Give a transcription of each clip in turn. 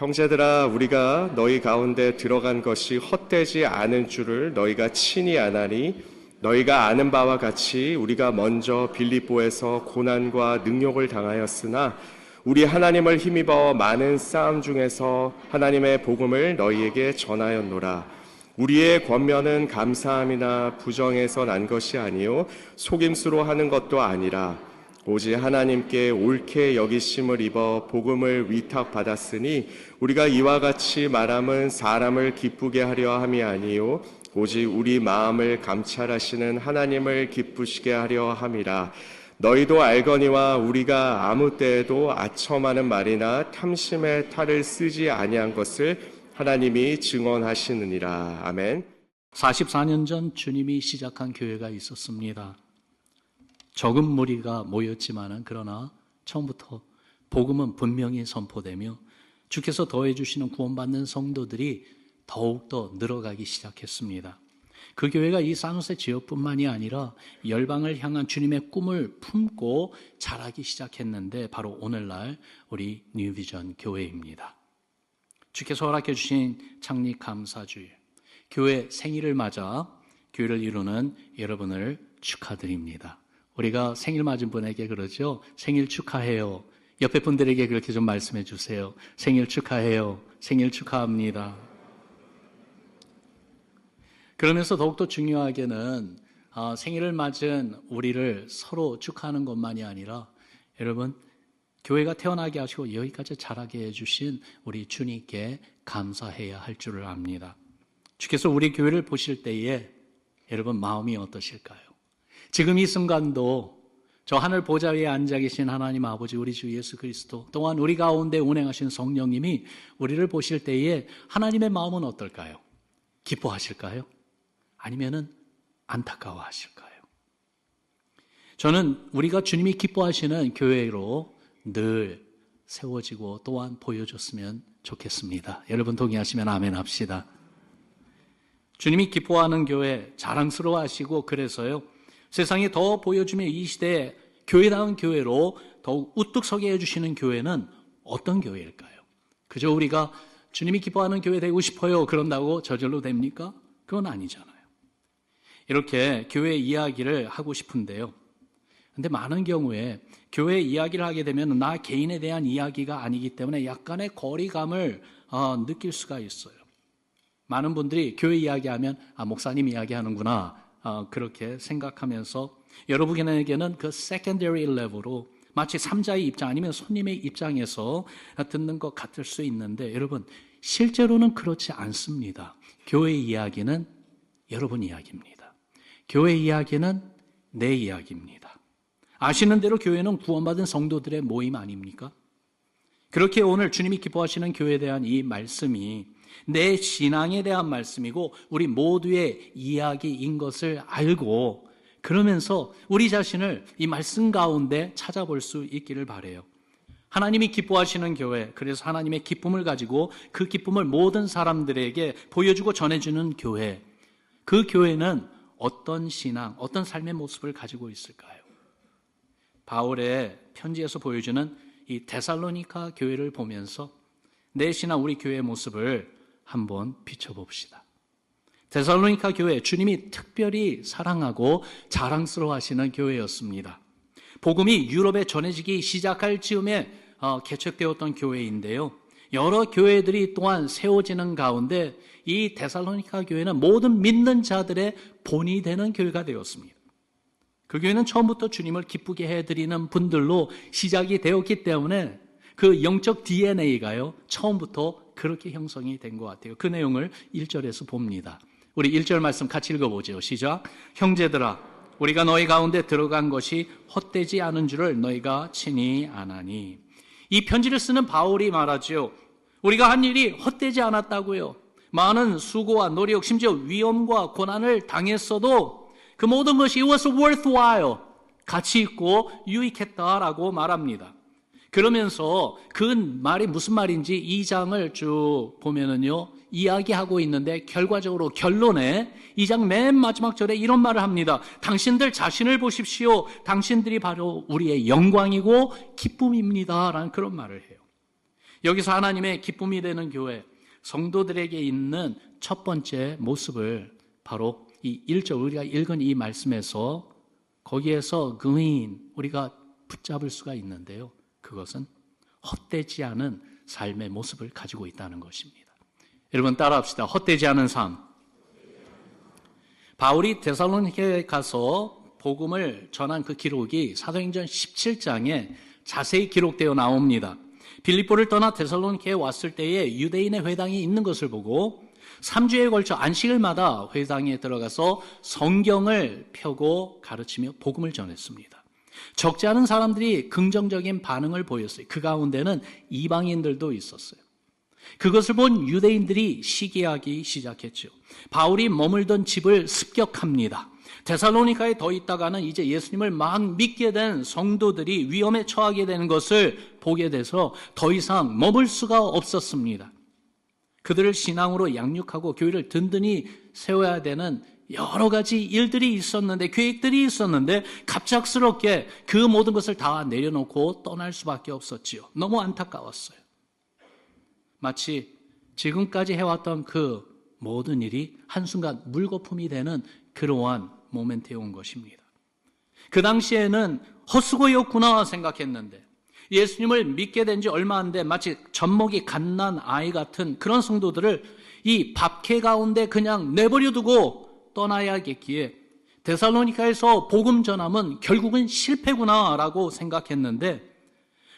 형제들아 우리가 너희 가운데 들어간 것이 헛되지 않은 줄을 너희가 친히 아나니 너희가 아는 바와 같이 우리가 먼저 빌립보에서 고난과 능욕을 당하였으나 우리 하나님을 힘입어 많은 싸움 중에서 하나님의 복음을 너희에게 전하였노라. 우리의 권면은 감사함이나 부정에서 난 것이 아니요 속임수로 하는 것도 아니라 오직 하나님께 옳게 여기심을 입어 복음을 위탁받았으니 우리가 이와 같이 말함은 사람을 기쁘게 하려 함이 아니요 오직 우리 마음을 감찰하시는 하나님을 기쁘시게 하려 함이라 너희도 알거니와 우리가 아무 때에도 아첨하는 말이나 탐심의 탈을 쓰지 아니한 것을 하나님이 증언하시느니라 아멘. 44년 전 주님이 시작한 교회가 있었습니다. 적은 무리가 모였지만은 그러나 처음부터 복음은 분명히 선포되며 주께서 더해 주시는 구원받는 성도들이 더욱더 늘어가기 시작했습니다. 그 교회가 이 산호세 지역뿐만이 아니라 열방을 향한 주님의 꿈을 품고 자라기 시작했는데 바로 오늘날 우리 뉴비전 교회입니다. 주께서 허락해 주신 창립 감사주일 교회 생일을 맞아 교회를 이루는 여러분을 축하드립니다. 우리가 생일 맞은 분에게 그러죠. 생일 축하해요. 옆에 분들에게 그렇게 좀 말씀해 주세요. 생일 축하해요. 생일 축하합니다. 그러면서 더욱더 중요하게는 아, 생일을 맞은 우리를 서로 축하하는 것만이 아니라 여러분 교회가 태어나게 하시고 여기까지 자라게 해주신 우리 주님께 감사해야 할 줄을 압니다. 주께서 우리 교회를 보실 때에 여러분 마음이 어떠실까요? 지금 이 순간도 저 하늘 보좌 위에 앉아 계신 하나님 아버지 우리 주 예수 그리스도 또한 우리 가운데 운행하신 성령님이 우리를 보실 때에 하나님의 마음은 어떨까요? 기뻐하실까요? 아니면은 안타까워하실까요? 저는 우리가 주님이 기뻐하시는 교회로 늘 세워지고 또한 보여줬으면 좋겠습니다. 여러분 동의하시면 아멘 합시다. 주님이 기뻐하는 교회 자랑스러워 하시고 그래서요. 세상에 더 보여주며 이 시대에 교회다운 교회로 더욱 우뚝 서게 해주시는 교회는 어떤 교회일까요? 그저 우리가 주님이 기뻐하는 교회 되고 싶어요. 그런다고 저절로 됩니까? 그건 아니잖아요. 이렇게 교회 이야기를 하고 싶은데요. 근데 많은 경우에 교회 이야기를 하게 되면 나 개인에 대한 이야기가 아니기 때문에 약간의 거리감을 어, 느낄 수가 있어요. 많은 분들이 교회 이야기하면 아 목사님 이야기하는구나 어, 그렇게 생각하면서 여러분에게는 그 secondary level로 마치 삼자의 입장 아니면 손님의 입장에서 듣는 것 같을 수 있는데 여러분 실제로는 그렇지 않습니다. 교회 이야기는 여러분 이야기입니다. 교회 이야기는 내 이야기입니다. 아시는 대로 교회는 구원받은 성도들의 모임 아닙니까? 그렇게 오늘 주님이 기뻐하시는 교회에 대한 이 말씀이 내 신앙에 대한 말씀이고 우리 모두의 이야기인 것을 알고 그러면서 우리 자신을 이 말씀 가운데 찾아볼 수 있기를 바래요. 하나님이 기뻐하시는 교회, 그래서 하나님의 기쁨을 가지고 그 기쁨을 모든 사람들에게 보여주고 전해주는 교회. 그 교회는 어떤 신앙, 어떤 삶의 모습을 가지고 있을까요? 바울의 편지에서 보여주는 이 데살로니카 교회를 보면서 내 신앙 우리 교회의 모습을 한번 비춰봅시다. 데살로니카 교회 주님이 특별히 사랑하고 자랑스러워 하시는 교회였습니다. 복음이 유럽에 전해지기 시작할 즈음에 어, 개척되었던 교회인데요. 여러 교회들이 또한 세워지는 가운데 이 데살로니카 교회는 모든 믿는 자들의 본이 되는 교회가 되었습니다. 그 교회는 처음부터 주님을 기쁘게 해드리는 분들로 시작이 되었기 때문에 그 영적 DNA가요, 처음부터 그렇게 형성이 된 것 같아요. 그 내용을 1절에서 봅니다. 우리 1절 말씀 같이 읽어보죠. 시작. 형제들아, 우리가 너희 가운데 들어간 것이 헛되지 않은 줄을 너희가 친히 아나니. 이 편지를 쓰는 바울이 말하지요. 우리가 한 일이 헛되지 않았다고요. 많은 수고와 노력, 심지어 위험과 고난을 당했어도 그 모든 것이 it was worthwhile. 가치 있고 유익했다라고 말합니다. 그러면서 그 말이 무슨 말인지 이 장을 쭉 보면은요, 이야기하고 있는데 결과적으로 결론에 이 장 맨 마지막 절에 이런 말을 합니다. 당신들 자신을 보십시오. 당신들이 바로 우리의 영광이고 기쁨입니다. 라는 그런 말을 해요. 여기서 하나님의 기쁨이 되는 교회, 성도들에게 있는 첫 번째 모습을 바로 이 1절 우리가 읽은 이 말씀에서 거기에서 그인 우리가 붙잡을 수가 있는데요. 그것은 헛되지 않은 삶의 모습을 가지고 있다는 것입니다. 여러분 따라합시다. 헛되지 않은 삶. 바울이 데살로니케에 가서 복음을 전한 그 기록이 사도행전 17장에 자세히 기록되어 나옵니다. 빌립보를 떠나 데살로니케에 왔을 때에 유대인의 회당이 있는 것을 보고 3주에 걸쳐 안식일마다 회당에 들어가서 성경을 펴고 가르치며 복음을 전했습니다. 적지 않은 사람들이 긍정적인 반응을 보였어요. 그 가운데는 이방인들도 있었어요. 그것을 본 유대인들이 시기하기 시작했죠. 바울이 머물던 집을 습격합니다. 데살로니카에 더 있다가는 이제 예수님을 막 믿게 된 성도들이 위험에 처하게 되는 것을 보게 돼서 더 이상 머물 수가 없었습니다. 그들을 신앙으로 양육하고 교회를 든든히 세워야 되는 여러 가지 일들이 있었는데, 계획들이 있었는데, 갑작스럽게 그 모든 것을 다 내려놓고 떠날 수밖에 없었지요. 너무 안타까웠어요. 마치 지금까지 해왔던 그 모든 일이 한순간 물거품이 되는 그러한 모멘트에 온 것입니다. 그 당시에는 헛수고였구나 생각했는데 예수님을 믿게 된 지 얼마 안 돼 마치 젖먹이 갓난 아이 같은 그런 성도들을 이 밥캐 가운데 그냥 내버려 두고 떠나야겠기에 데살로니카에서 복음 전함은 결국은 실패구나라고 생각했는데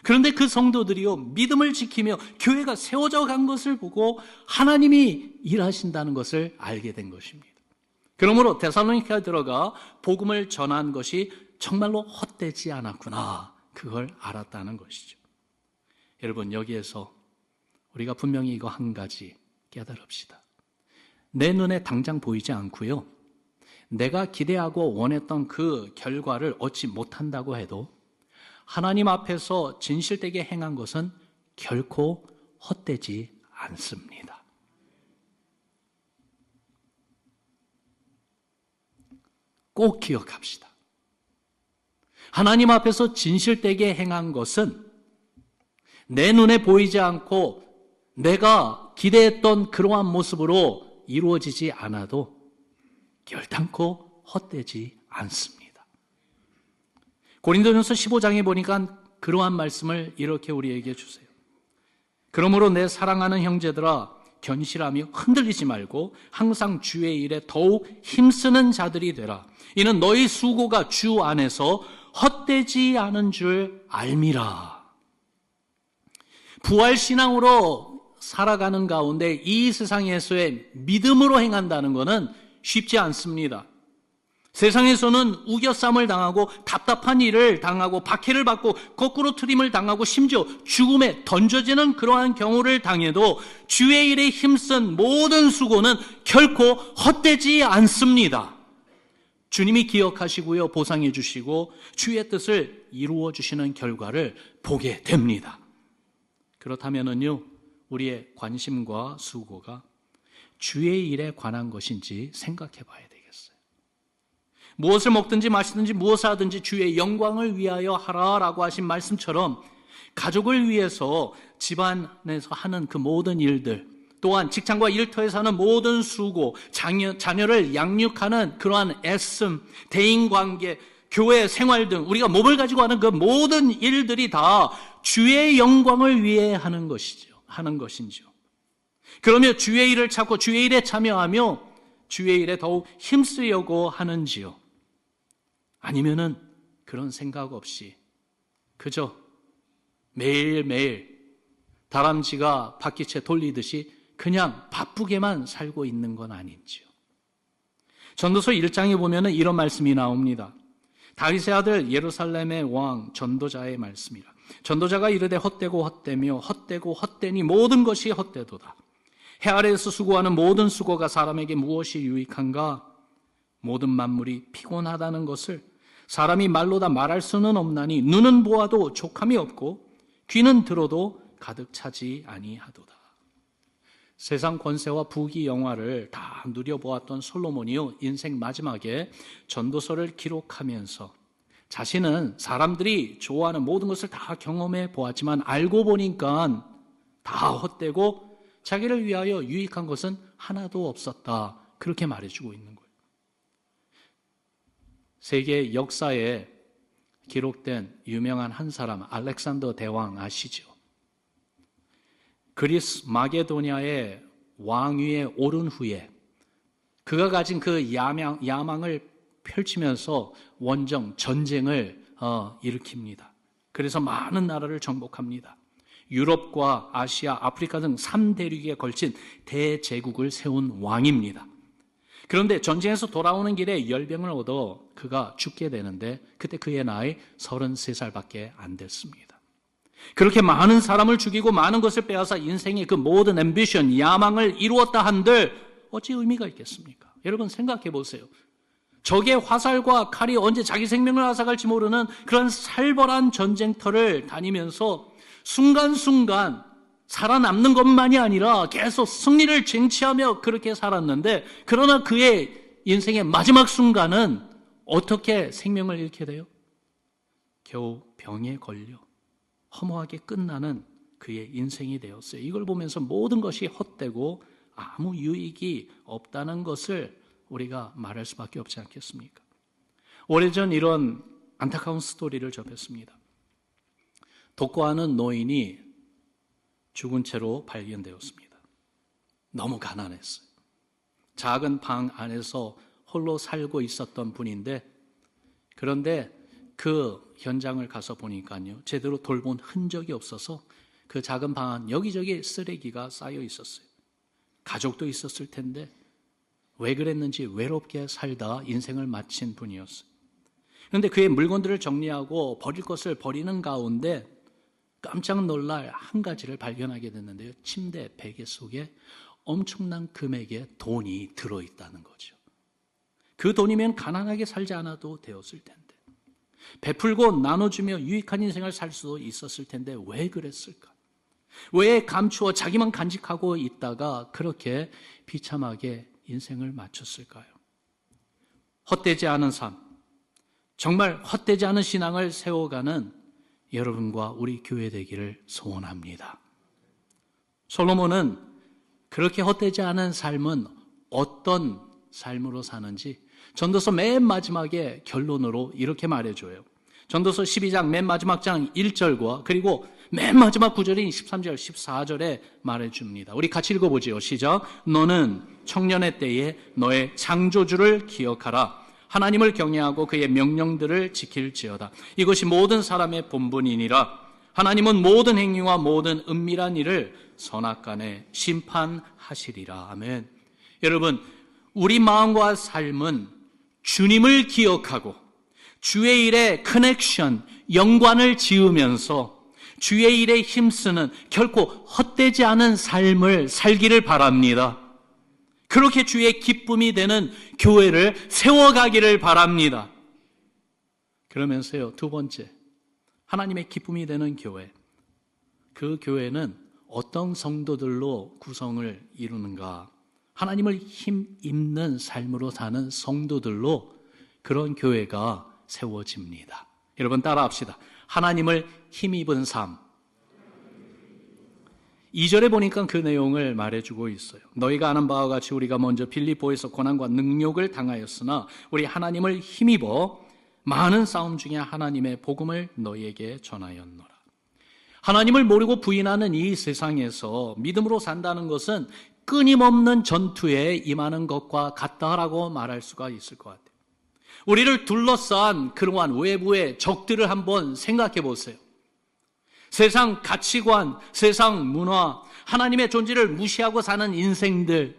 그런데 그 성도들이요 믿음을 지키며 교회가 세워져 간 것을 보고 하나님이 일하신다는 것을 알게 된 것입니다. 그러므로 데살로니카에 들어가 복음을 전한 것이 정말로 헛되지 않았구나. 그걸 알았다는 것이죠. 여러분, 여기에서 우리가 분명히 이거 한 가지 깨달읍시다. 내 눈에 당장 보이지 않고요. 내가 기대하고 원했던 그 결과를 얻지 못한다고 해도 하나님 앞에서 진실되게 행한 것은 결코 헛되지 않습니다. 꼭 기억합시다. 하나님 앞에서 진실되게 행한 것은 내 눈에 보이지 않고 내가 기대했던 그러한 모습으로 이루어지지 않아도 결단코 헛되지 않습니다. 고린도전서 15장에 보니까 그러한 말씀을 이렇게 우리에게 주세요. 그러므로 내 사랑하는 형제들아 견실하며 흔들리지 말고 항상 주의 일에 더욱 힘쓰는 자들이 되라. 이는 너희 수고가 주 안에서 헛되지 않은 줄 알미라. 부활신앙으로 살아가는 가운데 이 세상에서의 믿음으로 행한다는 것은 쉽지 않습니다. 세상에서는 우겨쌈을 당하고 답답한 일을 당하고 박해를 받고 거꾸로 트림을 당하고 심지어 죽음에 던져지는 그러한 경우를 당해도 주의 일에 힘쓴 모든 수고는 결코 헛되지 않습니다. 주님이 기억하시고요, 보상해 주시고 주의 뜻을 이루어 주시는 결과를 보게 됩니다. 그렇다면은요, 우리의 관심과 수고가 주의 일에 관한 것인지 생각해 봐야 되겠어요. 무엇을 먹든지 마시든지 무엇을 하든지 주의 영광을 위하여 하라라고 하신 말씀처럼 가족을 위해서 집안에서 하는 그 모든 일들, 또한 직장과 일터에서 하는 모든 수고, 자녀, 자녀를 양육하는 그러한 애씀, 대인관계, 교회 생활 등 우리가 몸을 가지고 하는 그 모든 일들이 다 주의 영광을 위해 하는 것이죠. 하는 것인지요. 그러며 주의 일을 찾고 주의 일에 참여하며 주의 일에 더욱 힘쓰려고 하는지요. 아니면은 그런 생각 없이 그저 매일매일 다람쥐가 바퀴채 돌리듯이 그냥 바쁘게만 살고 있는 건 아닌지요. 전도서 1장에 보면 이런 말씀이 나옵니다. 다윗의 아들 예루살렘의 왕 전도자의 말씀이라. 전도자가 이르되 헛되고 헛되며 헛되고 헛되니 모든 것이 헛되도다. 해 아래에서 수고하는 모든 수고가 사람에게 무엇이 유익한가? 모든 만물이 피곤하다는 것을 사람이 말로 다 말할 수는 없나니 눈은 보아도 족함이 없고 귀는 들어도 가득 차지 아니하도다. 세상 권세와 부귀 영화를 다 누려보았던 솔로몬이요 인생 마지막에 전도서를 기록하면서 자신은 사람들이 좋아하는 모든 것을 다 경험해 보았지만 알고 보니까 다 헛되고 자기를 위하여 유익한 것은 하나도 없었다. 그렇게 말해주고 있는 거예요. 세계 역사에 기록된 유명한 한 사람, 알렉산더 대왕 아시죠? 그리스 마게도니아의 왕위에 오른 후에 그가 가진 그 야망, 야망을 펼치면서 원정, 전쟁을 어, 일으킵니다. 그래서 많은 나라를 정복합니다. 유럽과 아시아, 아프리카 등 3대륙에 걸친 대제국을 세운 왕입니다. 그런데 전쟁에서 돌아오는 길에 열병을 얻어 그가 죽게 되는데 그때 그의 나이 33살밖에 안 됐습니다. 그렇게 많은 사람을 죽이고 많은 것을 빼앗아 인생의 그 모든 앰비션, 야망을 이루었다 한들 어찌 의미가 있겠습니까? 여러분 생각해 보세요. 적의 화살과 칼이 언제 자기 생명을 앗아갈지 모르는 그런 살벌한 전쟁터를 다니면서 순간순간 살아남는 것만이 아니라 계속 승리를 쟁취하며 그렇게 살았는데 그러나 그의 인생의 마지막 순간은 어떻게 생명을 잃게 돼요? 겨우 병에 걸려 허무하게 끝나는 그의 인생이 되었어요. 이걸 보면서 모든 것이 헛되고 아무 유익이 없다는 것을 우리가 말할 수밖에 없지 않겠습니까? 오래전 이런 안타까운 스토리를 접했습니다. 독거하는 노인이 죽은 채로 발견되었습니다. 너무 가난했어요. 작은 방 안에서 홀로 살고 있었던 분인데 그런데 그 현장을 가서 보니까요. 제대로 돌본 흔적이 없어서 그 작은 방 안 여기저기 쓰레기가 쌓여 있었어요. 가족도 있었을 텐데 왜 그랬는지 외롭게 살다 인생을 마친 분이었어요. 그런데 그의 물건들을 정리하고 버릴 것을 버리는 가운데 깜짝 놀랄 한 가지를 발견하게 됐는데요. 침대 베개 속에 엄청난 금액의 돈이 들어있다는 거죠. 그 돈이면 가난하게 살지 않아도 되었을 텐데. 베풀고 나눠주며 유익한 인생을 살 수도 있었을 텐데 왜 그랬을까? 왜 감추어 자기만 간직하고 있다가 그렇게 비참하게 인생을 마쳤을까요? 헛되지 않은 삶, 정말 헛되지 않은 신앙을 세워가는 여러분과 우리 교회 되기를 소원합니다. 솔로몬은 그렇게 헛되지 않은 삶은 어떤 삶으로 사는지 전도서 맨 마지막에 결론으로 이렇게 말해줘요. 전도서 12장 맨 마지막 장 1절과 그리고 맨 마지막 구절인 13절, 14절에 말해줍니다. 우리 같이 읽어보지요. 시작. 너는 청년의 때에 너의 창조주를 기억하라. 하나님을 경외하고 그의 명령들을 지킬지어다. 이것이 모든 사람의 본분이니라. 하나님은 모든 행위와 모든 은밀한 일을 선악간에 심판하시리라. 아멘. 여러분, 우리 마음과 삶은 주님을 기억하고 주의 일에 커넥션, 연관을 지으면서 주의 일에 힘쓰는 결코 헛되지 않은 삶을 살기를 바랍니다. 그렇게 주의 기쁨이 되는 교회를 세워가기를 바랍니다. 그러면서요, 두 번째, 하나님의 기쁨이 되는 교회. 그 교회는 어떤 성도들로 구성을 이루는가? 하나님을 힘 입는 삶으로 사는 성도들로 그런 교회가 세워집니다. 여러분 따라합시다. 하나님을 힘입은 삶. 2절에 보니까 그 내용을 말해주고 있어요. 너희가 아는 바와 같이 우리가 먼저 빌립보에서 고난과 능욕을 당하였으나 우리 하나님을 힘입어 많은 싸움 중에 하나님의 복음을 너희에게 전하였노라. 하나님을 모르고 부인하는 이 세상에서 믿음으로 산다는 것은 끊임없는 전투에 임하는 것과 같다라고 말할 수가 있을 것 같아요. 우리를 둘러싼 그러한 외부의 적들을 한번 생각해 보세요. 세상 가치관, 세상 문화, 하나님의 존재를 무시하고 사는 인생들,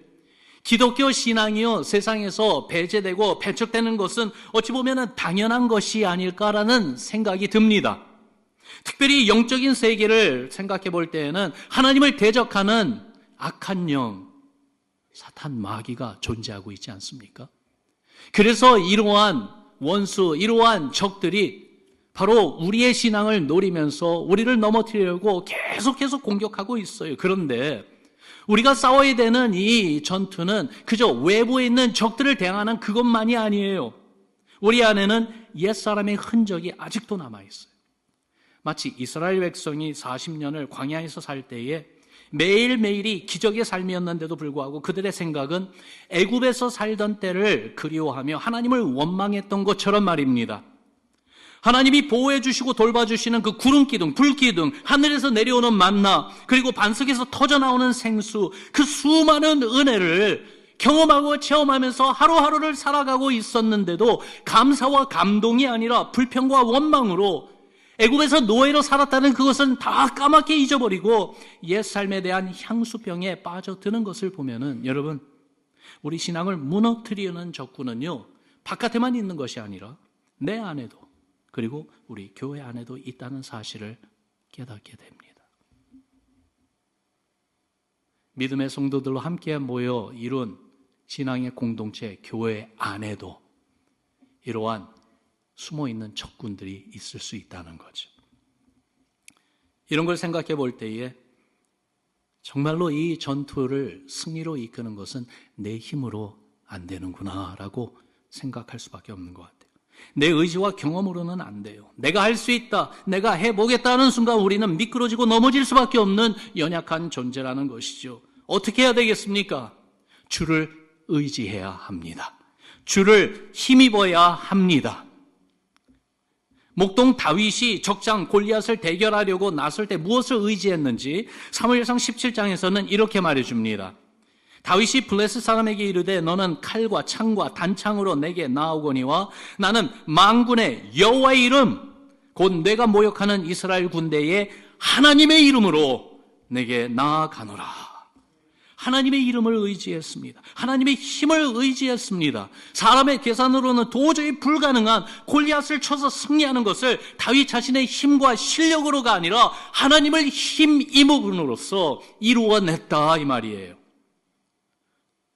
기독교 신앙이요, 세상에서 배제되고 배척되는 것은 어찌 보면 당연한 것이 아닐까라는 생각이 듭니다. 특별히 영적인 세계를 생각해 볼 때에는 하나님을 대적하는 악한 영, 사탄 마귀가 존재하고 있지 않습니까? 그래서 이러한 원수, 이러한 적들이 바로 우리의 신앙을 노리면서 우리를 넘어뜨리려고 계속 계속 공격하고 있어요. 그런데 우리가 싸워야 되는 이 전투는 그저 외부에 있는 적들을 대항하는 그것만이 아니에요. 우리 안에는 옛사람의 흔적이 아직도 남아있어요. 마치 이스라엘 백성이 40년을 광야에서 살 때에 매일매일이 기적의 삶이었는데도 불구하고 그들의 생각은 애굽에서 살던 때를 그리워하며 하나님을 원망했던 것처럼 말입니다. 하나님이 보호해 주시고 돌봐 주시는 그 구름 기둥, 불 기둥, 하늘에서 내려오는 만나, 그리고 반석에서 터져 나오는 생수, 그 수많은 은혜를 경험하고 체험하면서 하루하루를 살아가고 있었는데도 감사와 감동이 아니라 불평과 원망으로 애굽에서 노예로 살았다는 그것은 다 까맣게 잊어버리고 옛 삶에 대한 향수병에 빠져드는 것을 보면은 여러분 우리 신앙을 무너뜨리는 적군은요 바깥에만 있는 것이 아니라 내 안에도 그리고 우리 교회 안에도 있다는 사실을 깨닫게 됩니다. 믿음의 성도들로 함께 모여 이룬 신앙의 공동체 교회 안에도 이러한 숨어 있는 적군들이 있을 수 있다는 거죠. 이런 걸 생각해 볼 때에 정말로 이 전투를 승리로 이끄는 것은 내 힘으로 안 되는구나라고 생각할 수밖에 없는 것 같아요. 내 의지와 경험으로는 안 돼요. 내가 할 수 있다. 내가 해보겠다는 순간 우리는 미끄러지고 넘어질 수밖에 없는 연약한 존재라는 것이죠. 어떻게 해야 되겠습니까? 주를 의지해야 합니다. 주를 힘입어야 합니다. 목동 다윗이 적장 골리앗을 대결하려고 나설 때 무엇을 의지했는지 사무엘상 17장에서는 이렇게 말해 줍니다. 다윗이 블레스 사람에게 이르되 너는 칼과 창과 단창으로 내게 나오거니와 나는 망군의 여호와의 이름 곧 내가 모욕하는 이스라엘 군대의 하나님의 이름으로 내게 나아가노라. 하나님의 이름을 의지했습니다. 하나님의 힘을 의지했습니다. 사람의 계산으로는 도저히 불가능한 골리앗을 쳐서 승리하는 것을 다윗 자신의 힘과 실력으로가 아니라 하나님을 힘임음으로써 이루어냈다 이 말이에요.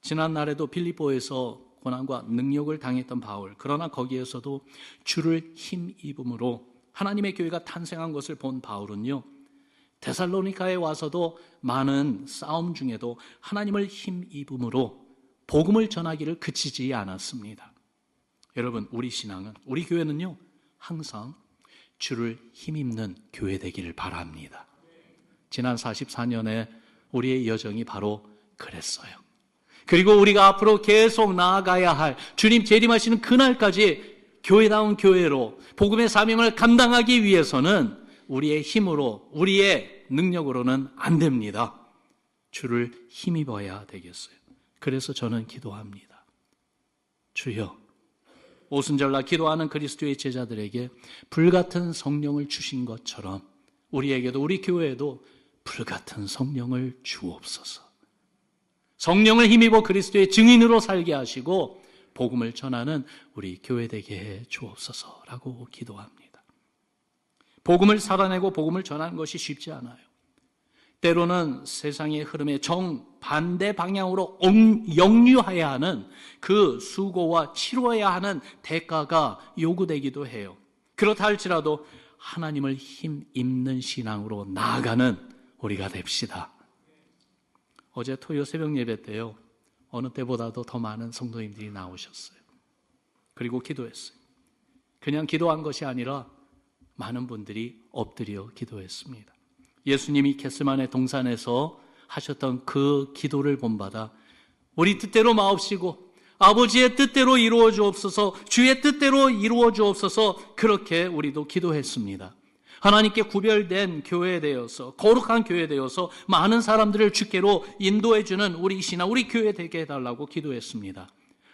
지난 날에도 빌립보에서 고난과 능력을 당했던 바울. 그러나 거기에서도 주를 힘입음으로 하나님의 교회가 탄생한 것을 본 바울은요. 데살로니카에 와서도 많은 싸움 중에도 하나님을 힘입음으로 복음을 전하기를 그치지 않았습니다. 여러분, 우리 신앙은, 우리 교회는요, 항상 주를 힘입는 교회 되기를 바랍니다. 지난 44년에 우리의 여정이 바로 그랬어요. 그리고 우리가 앞으로 계속 나아가야 할 주님 재림하시는 그날까지 교회다운 교회로 복음의 사명을 감당하기 위해서는 우리의 힘으로, 우리의 능력으로는 안 됩니다. 주를 힘입어야 되겠어요. 그래서 저는 기도합니다. 주여, 오순절날 기도하는 그리스도의 제자들에게 불같은 성령을 주신 것처럼 우리에게도 우리 교회에도 불같은 성령을 주옵소서. 성령을 힘입어 그리스도의 증인으로 살게 하시고 복음을 전하는 우리 교회 되게 해 주옵소서라고 기도합니다. 복음을 살아내고 복음을 전하는 것이 쉽지 않아요. 때로는 세상의 흐름에 정반대 방향으로 역류해야 하는 그 수고와 치러야 하는 대가가 요구되기도 해요. 그렇다 할지라도 하나님을 힘 입는 신앙으로 나아가는 우리가 됩시다. 어제 토요 새벽 예배 때요. 어느 때보다도 더 많은 성도님들이 나오셨어요. 그리고 기도했어요. 그냥 기도한 것이 아니라 많은 분들이 엎드려 기도했습니다. 예수님이 게스만의 동산에서 하셨던 그 기도를 본받아 우리 뜻대로 마옵시고 아버지의 뜻대로 이루어 주옵소서 주의 뜻대로 이루어 주옵소서 그렇게 우리도 기도했습니다. 하나님께 구별된 교회 되어서 거룩한 교회 되어서 많은 사람들을 주께로 인도해 주는 우리 신앙 우리 교회 되게 해 달라고 기도했습니다.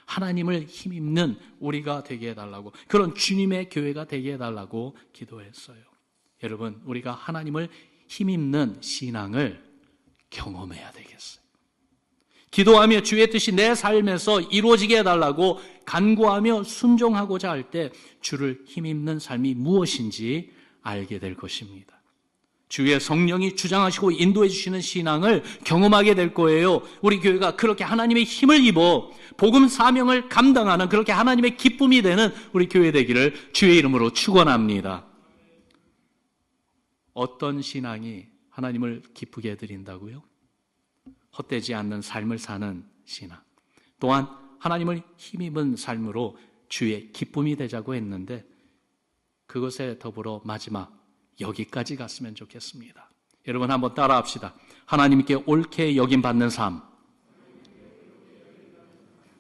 하나님을 힘입는 우리가 되게 해 달라고 그런 주님의 교회가 되게 해 달라고 기도했어요. 여러분 우리가 하나님을 힘입는 신앙을 경험해야 되겠어요. 기도하며 주의 뜻이 내 삶에서 이루어지게 해달라고 간구하며 순종하고자 할 때 주를 힘입는 삶이 무엇인지 알게 될 것입니다. 주의 성령이 주장하시고 인도해 주시는 신앙을 경험하게 될 거예요. 우리 교회가 그렇게 하나님의 힘을 입어 복음 사명을 감당하는 그렇게 하나님의 기쁨이 되는 우리 교회 되기를 주의 이름으로 축원합니다. 어떤 신앙이 하나님을 기쁘게 해 드린다고요? 헛되지 않는 삶을 사는 신앙. 또한 하나님을 힘입은 삶으로 주의 기쁨이 되자고 했는데 그것에 더불어 마지막 여기까지 갔으면 좋겠습니다. 여러분 한번 따라 합시다. 하나님께 옳게 여김 받는 삶.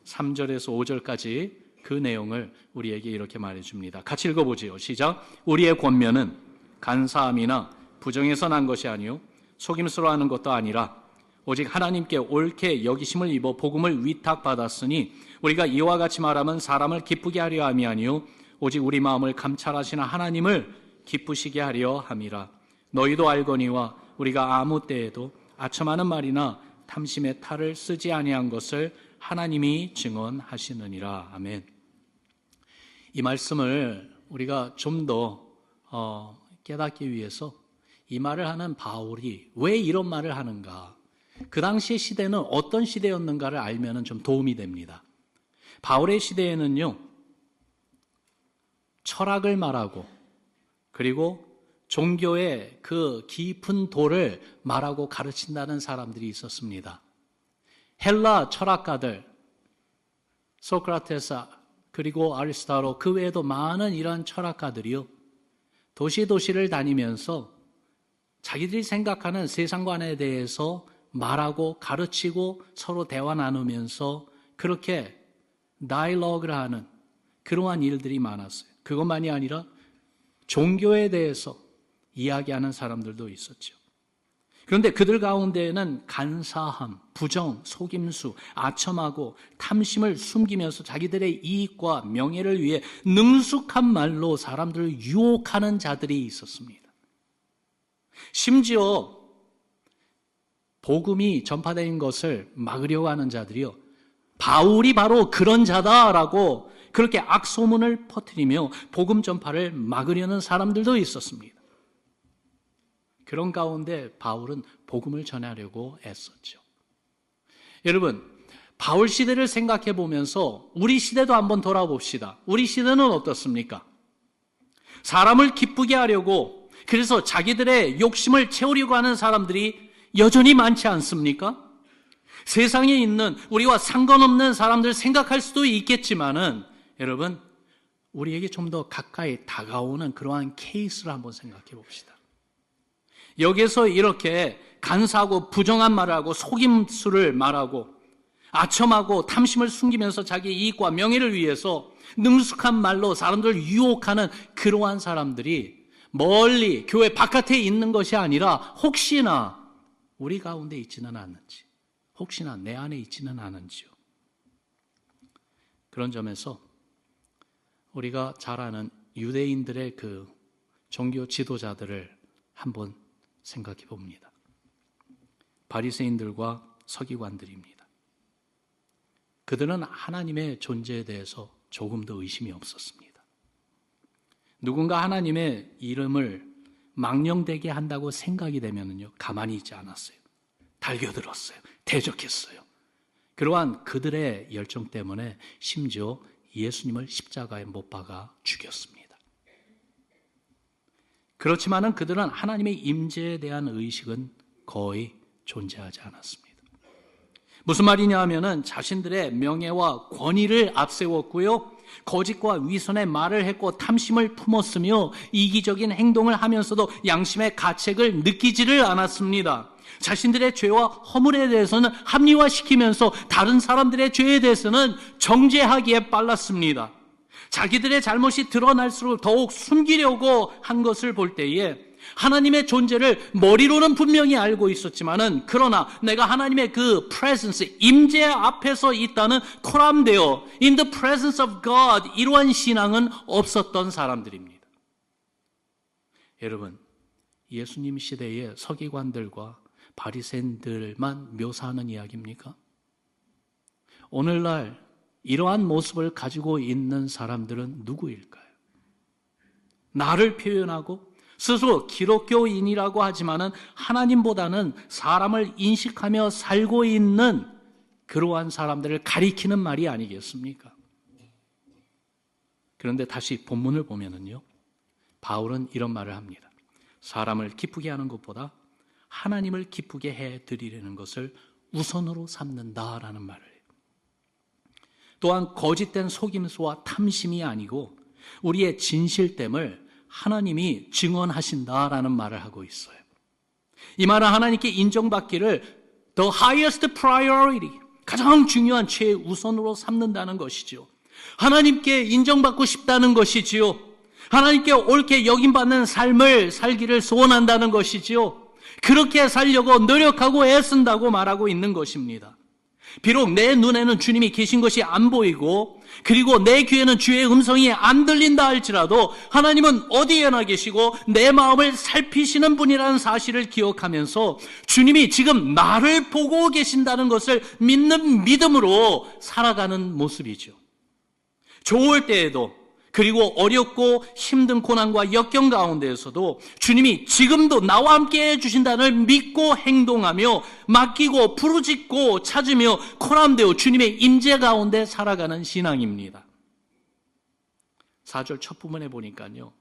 3절에서 5절까지 그 내용을 우리에게 이렇게 말해 줍니다. 같이 읽어 보지요. 시작. 우리의 권면은 간사함이나 부정에서 난 것이 아니요 속임수로 하는 것도 아니라 오직 하나님께 옳게 여기심을 입어 복음을 위탁받았으니 우리가 이와 같이 말하면 사람을 기쁘게 하려 함이 아니요 오직 우리 마음을 감찰하시는 하나님을 기쁘시게 하려 함이라 너희도 알거니와 우리가 아무 때에도 아첨하는 말이나 탐심의 탈을 쓰지 아니한 것을 하나님이 증언하시느니라 아멘. 이 말씀을 우리가 좀더 어, 깨닫기 위해서 이 말을 하는 바울이 왜 이런 말을 하는가? 그 당시의 시대는 어떤 시대였는가를 알면 좀 도움이 됩니다. 바울의 시대에는요, 철학을 말하고, 그리고 종교의 그 깊은 도를 말하고 가르친다는 사람들이 있었습니다. 헬라 철학가들, 소크라테스, 그리고 아리스타로, 그 외에도 많은 이런 철학가들이요, 도시 도시를 다니면서 자기들이 생각하는 세상관에 대해서 말하고 가르치고 서로 대화 나누면서 그렇게 다이로그를 하는 그러한 일들이 많았어요. 그것만이 아니라 종교에 대해서 이야기하는 사람들도 있었죠. 그런데 그들 가운데에는 간사함, 부정, 속임수, 아첨하고 탐심을 숨기면서 자기들의 이익과 명예를 위해 능숙한 말로 사람들을 유혹하는 자들이 있었습니다. 심지어 복음이 전파된 것을 막으려고 하는 자들이요. 바울이 바로 그런 자다라고 그렇게 악소문을 퍼뜨리며 복음 전파를 막으려는 사람들도 있었습니다. 그런 가운데 바울은 복음을 전하려고 애썼죠. 여러분, 바울 시대를 생각해 보면서 우리 시대도 한번 돌아봅시다. 우리 시대는 어떻습니까? 사람을 기쁘게 하려고 그래서 자기들의 욕심을 채우려고 하는 사람들이 여전히 많지 않습니까? 세상에 있는 우리와 상관없는 사람들 생각할 수도 있겠지만은 여러분 우리에게 좀 더 가까이 다가오는 그러한 케이스를 한번 생각해 봅시다. 여기서 이렇게 간사하고 부정한 말을 하고 속임수를 말하고 아첨하고 탐심을 숨기면서 자기 이익과 명예를 위해서 능숙한 말로 사람들을 유혹하는 그러한 사람들이 멀리 교회 바깥에 있는 것이 아니라 혹시나 우리 가운데 있지는 않는지, 혹시나 내 안에 있지는 않은지요. 그런 점에서 우리가 잘 아는 유대인들의 그 종교 지도자들을 한번 생각해 봅니다. 바리새인들과 서기관들입니다. 그들은 하나님의 존재에 대해서 조금 더 의심이 없었습니다. 누군가 하나님의 이름을 망령되게 한다고 생각이 되면요 가만히 있지 않았어요. 달겨들었어요. 대적했어요. 그러한 그들의 열정 때문에 심지어 예수님을 십자가에 못 박아 죽였습니다. 그렇지만은 그들은 하나님의 임재에 대한 의식은 거의 존재하지 않았습니다. 무슨 말이냐 하면은 자신들의 명예와 권위를 앞세웠고요. 거짓과 위선의 말을 했고 탐심을 품었으며 이기적인 행동을 하면서도 양심의 가책을 느끼지를 않았습니다. 자신들의 죄와 허물에 대해서는 합리화시키면서 다른 사람들의 죄에 대해서는 정죄하기에 빨랐습니다. 자기들의 잘못이 드러날수록 더욱 숨기려고 한 것을 볼 때에 하나님의 존재를 머리로는 분명히 알고 있었지만은 그러나 내가 하나님의 그 presence 임재 앞에서 있다는 코람되어 in the presence of God 이러한 신앙은 없었던 사람들입니다. 여러분 예수님 시대의 서기관들과 바리새인들만 묘사하는 이야기입니까? 오늘날 이러한 모습을 가지고 있는 사람들은 누구일까요? 나를 표현하고 스스로 기독교인이라고 하지만은 하나님보다는 사람을 인식하며 살고 있는 그러한 사람들을 가리키는 말이 아니겠습니까? 그런데 다시 본문을 보면은요. 바울은 이런 말을 합니다. 사람을 기쁘게 하는 것보다 하나님을 기쁘게 해 드리려는 것을 우선으로 삼는다라는 말을. 또한 거짓된 속임수와 탐심이 아니고 우리의 진실됨을 하나님이 증언하신다라는 말을 하고 있어요. 이 말은 하나님께 인정받기를 the highest priority, 가장 중요한 최우선으로 삼는다는 것이죠. 하나님께 인정받고 싶다는 것이지요. 하나님께 옳게 여김받는 삶을 살기를 소원한다는 것이지요. 그렇게 살려고 노력하고 애쓴다고 말하고 있는 것입니다. 비록 내 눈에는 주님이 계신 것이 안 보이고 그리고 내 귀에는 주의 음성이 안 들린다 할지라도 하나님은 어디에나 계시고 내 마음을 살피시는 분이라는 사실을 기억하면서 주님이 지금 나를 보고 계신다는 것을 믿는 믿음으로 살아가는 모습이죠. 좋을 때에도 그리고 어렵고 힘든 고난과 역경 가운데에서도 주님이 지금도 나와 함께 해주신다는 믿고 행동하며 맡기고 부르짖고 찾으며 코람되어 주님의 임재 가운데 살아가는 신앙입니다. 4절 첫 부분에 보니까요.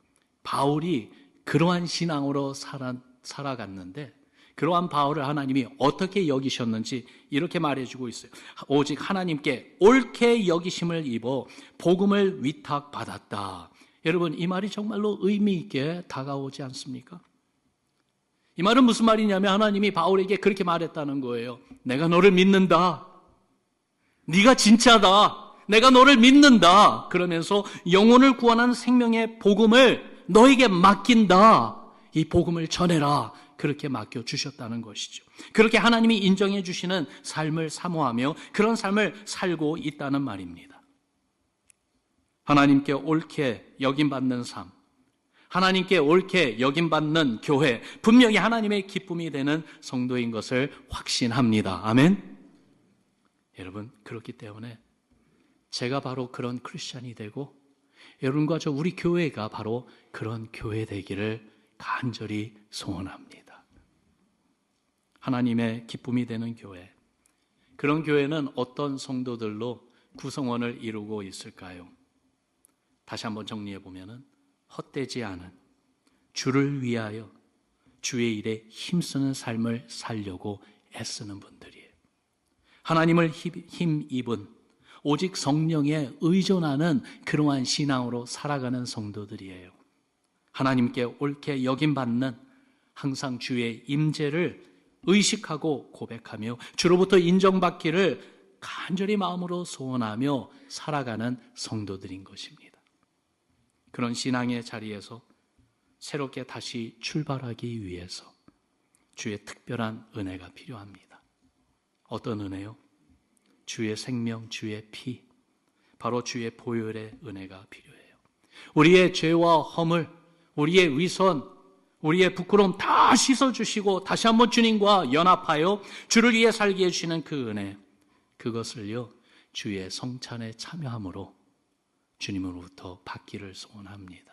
바울이 그러한 신앙으로 살아, 살아갔는데 그러한 바울을 하나님이 어떻게 여기셨는지 이렇게 말해주고 있어요. 오직 하나님께 옳게 여기심을 입어 복음을 위탁받았다. 여러분, 이 말이 정말로 의미 있게 다가오지 않습니까? 이 말은 무슨 말이냐면 하나님이 바울에게 그렇게 말했다는 거예요. 내가 너를 믿는다. 네가 진짜다. 내가 너를 믿는다. 그러면서 영혼을 구원하는 생명의 복음을 너에게 맡긴다. 이 복음을 전해라. 그렇게 맡겨 주셨다는 것이죠. 그렇게 하나님이 인정해 주시는 삶을 사모하며 그런 삶을 살고 있다는 말입니다. 하나님께 옳게 여김받는 삶, 하나님께 옳게 여김받는 교회, 분명히 하나님의 기쁨이 되는 성도인 것을 확신합니다. 아멘? 여러분, 그렇기 때문에 제가 바로 그런 크리스천이 되고 여러분과 저 우리 교회가 바로 그런 교회 되기를 간절히 소원합니다. 하나님의 기쁨이 되는 교회. 그런 교회는 어떤 성도들로 구성원을 이루고 있을까요? 다시 한번 정리해 보면은 헛되지 않은 주를 위하여 주의 일에 힘쓰는 삶을 살려고 애쓰는 분들이에요. 하나님을 힘입은 오직 성령에 의존하는 그러한 신앙으로 살아가는 성도들이에요. 하나님께 옳게 여김받는 항상 주의 임재를 의식하고 고백하며 주로부터 인정받기를 간절히 마음으로 소원하며 살아가는 성도들인 것입니다. 그런 신앙의 자리에서 새롭게 다시 출발하기 위해서 주의 특별한 은혜가 필요합니다. 어떤 은혜요? 주의 생명, 주의 피, 바로 주의 보혈의 은혜가 필요해요. 우리의 죄와 허물, 우리의 위선, 우리의 부끄러움 다 씻어주시고 다시 한번 주님과 연합하여 주를 위해 살게 해주시는 그 은혜, 그것을요, 주의 성찬에 참여함으로 주님으로부터 받기를 소원합니다.